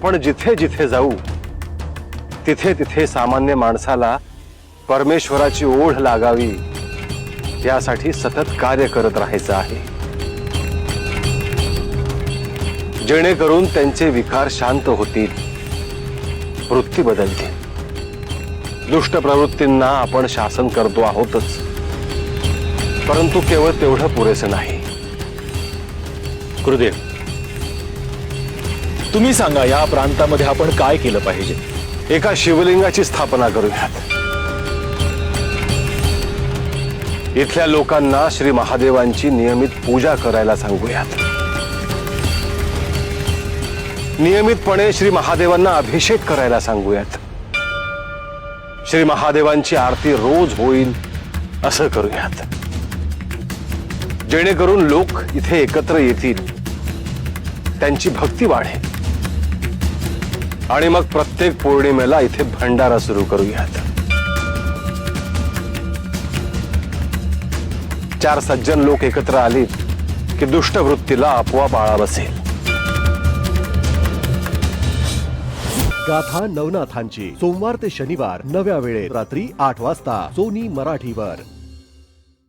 आपण जिथे जिथे जाऊ तिथे तिथे सामान्य माणसाला परमेश्वराची ओढ लागावी यासाठी सतत कार्य करत राहायचं आहे. जेणेकरून त्यांचे विकार शांत होतील वृत्ती बदलतील. दुष्ट प्रवृत्तींना आपण शासन करतो आहोतच. परंतु केवळ तेवढं पुरेसं नाही. गुरुदेव तुम्ही सांगा या प्रांतामध्ये आपण काय केलं पाहिजे? एका शिवलिंगाची स्थापना करूयात. इथल्या लोकांना श्री महादेवांची नियमित पूजा करायला सांगूयात. नियमितपणे श्री महादेवांना अभिषेक करायला सांगूयात. श्री महादेवांची आरती रोज होईल असं करूयात. जेणेकरून लोक इथे एकत्र येतील. त्यांची भक्ती वाढेल. आणि मग प्रत्येक पौर्णिमेला इथे भंडारा सुरू करूयात. चार सज्जन लोक एकत्र आलीत की दुष्ट वृत्तीला आपोआप आळा बसेल. गाथा नवनाथांची सोमवार ते शनिवार नव्या वेळेत रात्री आठ वाजता सोनी मराठीवर.